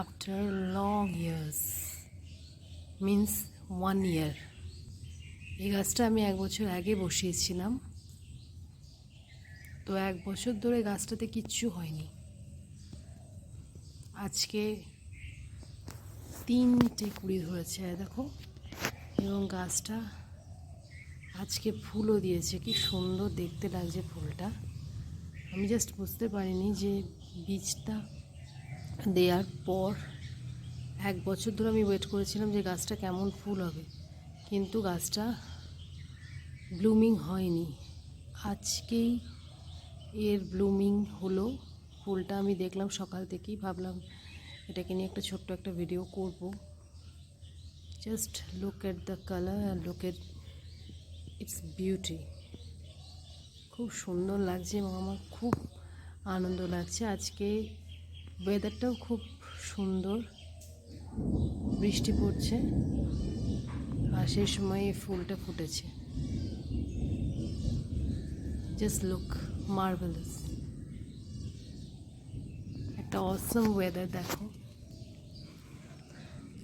after long years means one year. এই গাছটা আমি এক বছর আগে বসিয়েছিলাম। তো এক বছর ধরে গাছটাতে কিচ্ছু হয়নি। আজকে তিনটে কুড়ি ধরেছে দেখো। এবং গাছটা আজকে ফুলও দিয়েছে, কি সুন্দর দেখতে লাগছে ফুলটা। আমি জাস্ট বুঝতে পারিনি যে বীজটা দেওয়ার পর এক বছর ধরে আমি ওয়েট করেছিলাম যে গাছটা কেমন ফুল হবে। কিন্তু গাছটা ব্লুমিং হয়নি। আজকেই এর ব্লুমিং হলো। ফুলটা আমি দেখলাম সকাল থেকেই। ভাবলাম এটাকে নিয়ে একটা ছোট্ট একটা ভিডিও করব। Just look at the colour and look at its beauty খুব সুন্দর লাগছে এবং আমার খুব আনন্দ লাগছে। আজকে ওয়েদারটাও খুব সুন্দর। বৃষ্টি পড়ছে। আর সেই সময় এই ফুলটা ফুটেছে। জাস্ট লুক মার্ভেলাস একটা অসম ওয়েদার দেখো।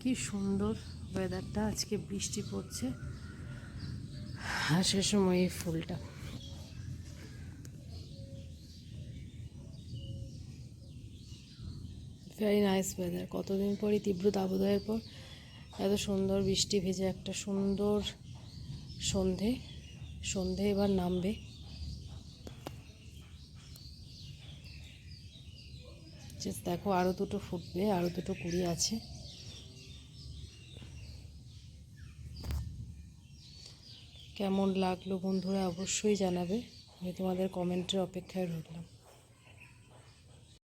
কি সুন্দর ওয়েদারটা আজকে বৃষ্টি পড়ছে। আর সে সময় এই ফুলটা। ভেরি নাইস ওয়েদার কতদিন পরই তীব্র দাবদাহের পর এত সুন্দর বৃষ্টি ভেজে একটা সুন্দর সন্ধে। সন্ধে এবার নামবে। দেখো আরও দুটো ফুটবে আরও দুটো কুড়ি আছে। কেমন লাগল বন্ধুরা অবশ্যই জানাবে। আমি তোমাদের কমেন্টের অপেক্ষায় রইলাম।